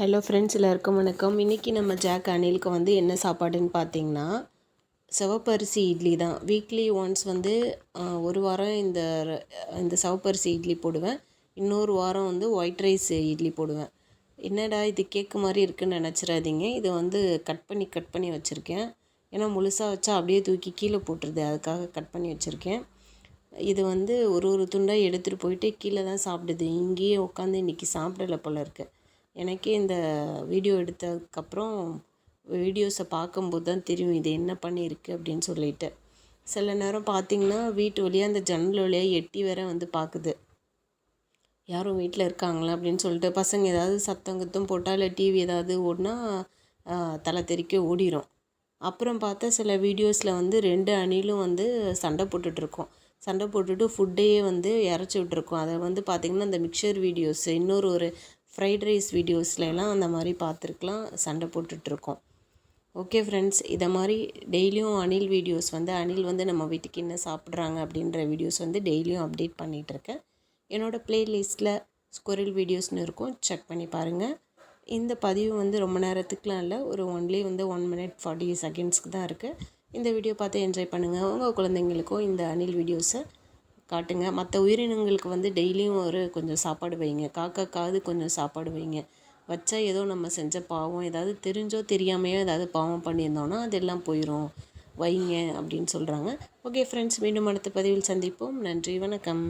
Hello friends எல்லாருக்கும் வணக்கம். இன்றைக்கி நம்ம ஜாக் அனிலுக்கு வந்து என்ன சாப்பாடுன்னு பார்த்தீங்கன்னா சிவப்பரிசி இட்லி தான். வீக்லி ஒன்ஸ் வந்து ஒரு வாரம் இந்த இந்த சிவப்பரிசி இட்லி போடுவேன். இன்னொரு வாரம் வந்து ஒயிட் ரைஸ் இட்லி போடுவேன். என்னடா இது கேக்கு மாதிரி இருக்குன்னு நினச்சிடாதீங்க. இதை வந்து கட் பண்ணி கட் பண்ணி வச்சுருக்கேன். ஏன்னா முழுசாக வச்சா அப்படியே தூக்கி கீழே போட்டுருது. அதுக்காக கட் பண்ணி வச்சுருக்கேன். இது வந்து ஒரு ஒரு துண்டாக எடுத்துகிட்டு போயிட்டு கீழே தான் சாப்பிடுது. இங்கேயே உட்காந்து இன்றைக்கி சாப்பிடல போல இருக்குது எனக்கே இந்த வீடியோ எடுத்ததுக்கப்புறம் வீடியோஸை பார்க்கும்போது தான் தெரியும் இது என்ன பண்ணியிருக்கு அப்படின்னு சொல்லிட்டு. சில நேரம் பார்த்தீங்கன்னா வீட்டு வழியாக அந்த ஜன்னல் வழியாக எட்டி வேற வந்து பார்க்குது. யாரும் வீட்டில் இருக்காங்களா அப்படின்னு சொல்லிட்டு பசங்க ஏதாவது சத்தம் கத்தம் போட்டால் இல்லை டிவி ஏதாவது ஓடினா தலை தெறிக்க ஓடிரும். அப்புறம் பார்த்தா சில வீடியோஸில் வந்து ரெண்டு அணிலும் வந்து சண்டை போட்டுட்ருக்கோம் சண்டை போட்டுட்டு ஃபுட்டையே வந்து இறச்சி விட்ருக்கோம் அதை வந்து பார்த்திங்கன்னா இந்த மிக்சர் வீடியோஸ் இன்னொரு ஒரு ஃப்ரைட் ரைஸ் வீடியோஸ்லலாம் அந்த மாதிரி பார்த்துருக்கலாம் சண்டை போட்டுட்ருக்கோம். ஓகே ஃப்ரெண்ட்ஸ் இதை மாதிரி டெய்லியும் அணில் வீடியோஸ் வந்து அணில் வந்து நம்ம வீட்டுக்கு என்ன சாப்பிட்றாங்க அப்படின்ற வீடியோஸ் வந்து டெய்லியும் அப்டேட் பண்ணிகிட்ருக்கேன் என்னோடய ப்ளேலிஸ்ட்டில் ஸ்கொரில் வீடியோஸ்னு இருக்கும் செக் பண்ணி பாருங்கள் இந்த பதிவு வந்து ரொம்ப நேரத்துக்குலாம் இல்லை ஒரு ஒன்லி வந்து ஒன் மினிட் ஃபார்ட்டி செகண்ட்ஸ்க்கு தான் இருக்குது இந்த வீடியோ பார்த்து என்ஜாய் பண்ணுங்கள் உங்கள் குழந்தைங்களுக்கும் இந்த அணில் வீடியோஸை காட்டுங்க. மற்ற உயிரினங்களுக்கு வந்து டெய்லியும் ஒரு கொஞ்சம் சாப்பாடு வைங்க. காக்காக்காவது கொஞ்சம் சாப்பாடு வைங்க. வச்சா ஏதோ நம்ம செஞ்ச பாவம் ஏதாவது தெரிஞ்சோ தெரியாமையோ ஏதாவது பாவம் பண்ணியிருந்தோன்னா அதெல்லாம் போயிடும் வைங்க அப்படின்னு சொல்கிறாங்க ஓகே ஃப்ரெண்ட்ஸ் மீண்டும் அடுத்த பதிவில் சந்திப்போம். நன்றி வணக்கம்.